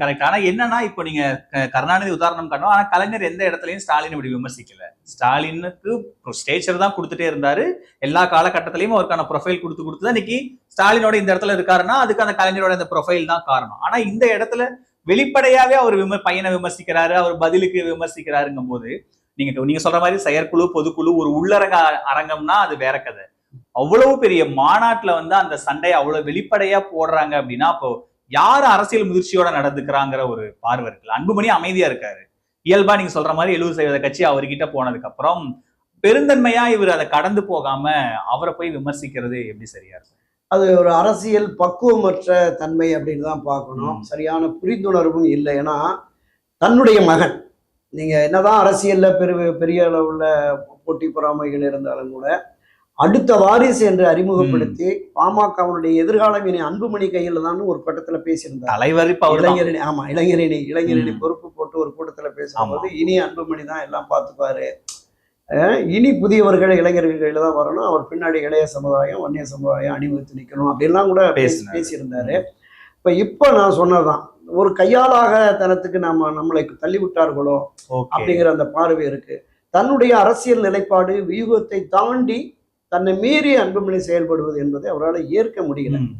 Correct ஆனா என்னன்னா இப்போ நீங்க கருணாநிதி உதாரணம் கண்டோம் ஆனா கலைஞர் எந்த இடத்துலயும் ஸ்டாலின் இப்படி விமர்சிக்கல. ஸ்டாலினுக்கு ஸ்டேச்சர் தான் கொடுத்துட்டே இருந்தாரு. எல்லா காலகட்டத்திலயும் அவருக்கான ப்ரொஃபைல் கொடுத்து கொடுத்து தான் இன்னைக்கு ஸ்டாலினோட இந்த இடத்துல இருக்காருன்னா அதுக்கு அந்த கலைஞரோட இந்த ப்ரொஃபைல் தான் காரணம். ஆனா இந்த இடத்துல வெளிப்படையாவே அவர் விம பையனை விமர்சிக்கிறாரு அவர் பதிலுக்கு விமர்சிக்கிறாருங்கும் போது நீங்க நீங்க சொல்ற மாதிரி செயற்குழு பொதுக்குழு ஒரு உள்ளரங்க அரங்கம்னா அது வேற கதை. அவ்வளவு பெரிய மாநாட்டுல வந்து அந்த சண்டையை அவ்வளவு வெளிப்படையா போடுறாங்க அப்படின்னா அப்போ யார் அரசியல் முதிர்ச்சியோட நடந்துக்கிறாங்கிற ஒரு பார்வை இருக்குல்ல? அன்புமணி அமைதியா இருக்காரு. இயல்பா நீங்க சொல்ற மாதிரி எழுபது சதவீத கட்சி அவர்கிட்ட போனதுக்கு அப்புறம் பெருந்தன்மையா இவர் அதை கடந்து போகாம அவரை போய் விமர்சிக்கிறது எப்படி சரியா இருக்கும்? அது ஒரு அரசியல் பக்குவமற்ற தன்மை அப்படின்னு தான் பார்க்கணும். சரியான புரிந்துணர்வும் இல்லை. ஏன்னா தன்னுடைய மகன் நீங்க என்னதான் அரசியல்ல பெரிய பெரிய அளவுல போட்டி பொறாமைகள் இருந்தாலும் கூட அடுத்த வாரிசு என்று அறிமுகப்படுத்தி பாமகவினுடைய எதிர்காலம் இனி அன்புமணி கையில் தான் ஒரு கட்டத்துல பேசியிருந்தார். தலைவர் இளைஞரணி ஆமா இளைஞரணி இளைஞரணி. பொறுப்பு போட்டு ஒரு கூட்டத்துல பேசும்போது இனி அன்புமணி தான் எல்லாம் பார்த்துப்பாரு. இனி புதியவர்கள் இளைஞர்கள் கையில தான் வரணும். அவர் பின்னாடி இளைய சமுதாயம் வன்னிய சமுதாயம் அணிவகுத்து நிக்கணும் அப்படின்லாம் கூட பேசி. பேசியிருந்தாரு. இப்ப இப்ப நான் சொன்னதுதான். ஒரு கையாளாக தனத்துக்கு நம்ம நம்மளை தள்ளி விட்டார்களோ அப்படிங்கிற அந்த பார்வை இருக்கு. தன்னுடைய அரசியல் நிலைப்பாடு வியூகத்தை தாண்டி தன்னை மீறி அன்புமணி செயல்படுவது என்பதை அவரால் ஏற்க முடியல.